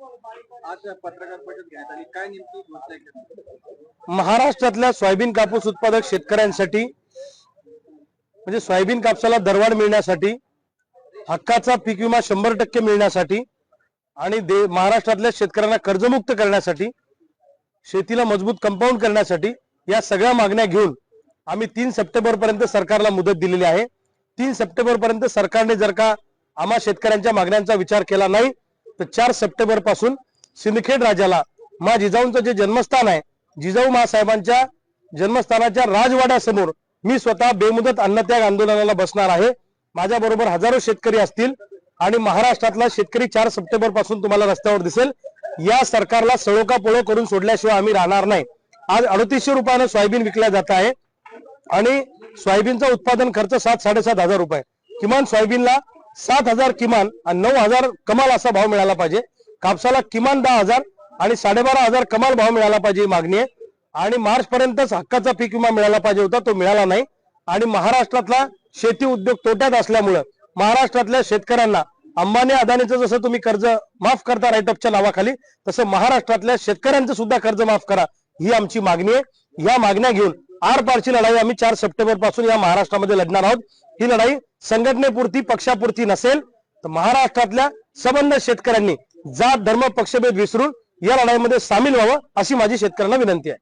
आज पत्रकार परिषद घेण्यात आली. काय नेमकी घोषणा केली महाराष्ट्रातल्या सोयाबीन कापूस उत्पादक शेतकऱ्यांसाठी म्हणजे सोयाबीन कापसाला दरवाढ मिळण्यासाठी हक्काचा पीक विमा शंभर टक्के मिळण्यासाठी आणि दे महाराष्ट्रातल्या शेतकऱ्यांना कर्जमुक्त करण्यासाठी शेतीला मजबूत कंपाऊंड करण्यासाठी या सगळ्या मागण्या घेऊन आम्ही तीन सप्टेंबर पर्यंत सरकारला मुदत दिलेली आहे. तीन सप्टेंबर पर्यंत सरकारने जर का आम्हा शेतकऱ्यांच्या मागण्यांचा विचार केला नाही तर चार सप्टेंबरपासून सिंदखेड राजाला मा जिजाऊंचं जे जन्मस्थान आहे जिजाऊ महासाहेबांच्या जन्मस्थानाच्या राजवाड्यासमोर मी स्वतः बेमुदत अन्नत्याग आंदोलनाला बसणार आहे. माझ्या बरोबर हजारो शेतकरी असतील आणि महाराष्ट्रातला शेतकरी चार सप्टेंबरपासून तुम्हाला रस्त्यावर दिसेल. या सरकारला सळोका पळो करून सोडल्याशिवाय आम्ही राहणार नाही. आज अडतीसशे रुपयानं सोयाबीन विकल्या जात आहे आणि सोयाबीनचा उत्पादन खर्च सात साडेसात हजार रुपये. किमान सोयाबीनला सात हजार किमान आणि नऊ हजार कमाल असा भाव मिळाला पाहिजे. कापसाला किमान दहा हजार आणि साडेबारा हजार कमाल भाव मिळाला पाहिजे ही मागणी आहे. आणि मार्च पर्यंतच हक्काचा पीक विमा मिळाला पाहिजे होता तो मिळाला नाही. आणि महाराष्ट्रातला शेती उद्योग तोट्यात असल्यामुळं महाराष्ट्रातल्या शेतकऱ्यांना अंबानी अदानीचं जसं तुम्ही कर्ज माफ करता राईटअपच्या नावाखाली तसं महाराष्ट्रातल्या शेतकऱ्यांचं सुद्धा कर्ज माफ करा ही आमची मागणी आहे. या मागण्या घेऊन आर पारची लढाई आम्ही चार सप्टेंबरपासून या महाराष्ट्रामध्ये लढणार आहोत. ही लढाई संघटनेपुरती पक्षापुरती नसेल तर महाराष्ट्रातल्या सबंध शेतकऱ्यांनी जात धर्म पक्षभेद विसरून या लढाईमध्ये सामील व्हावं अशी माझी शेतकऱ्यांना विनंती आहे.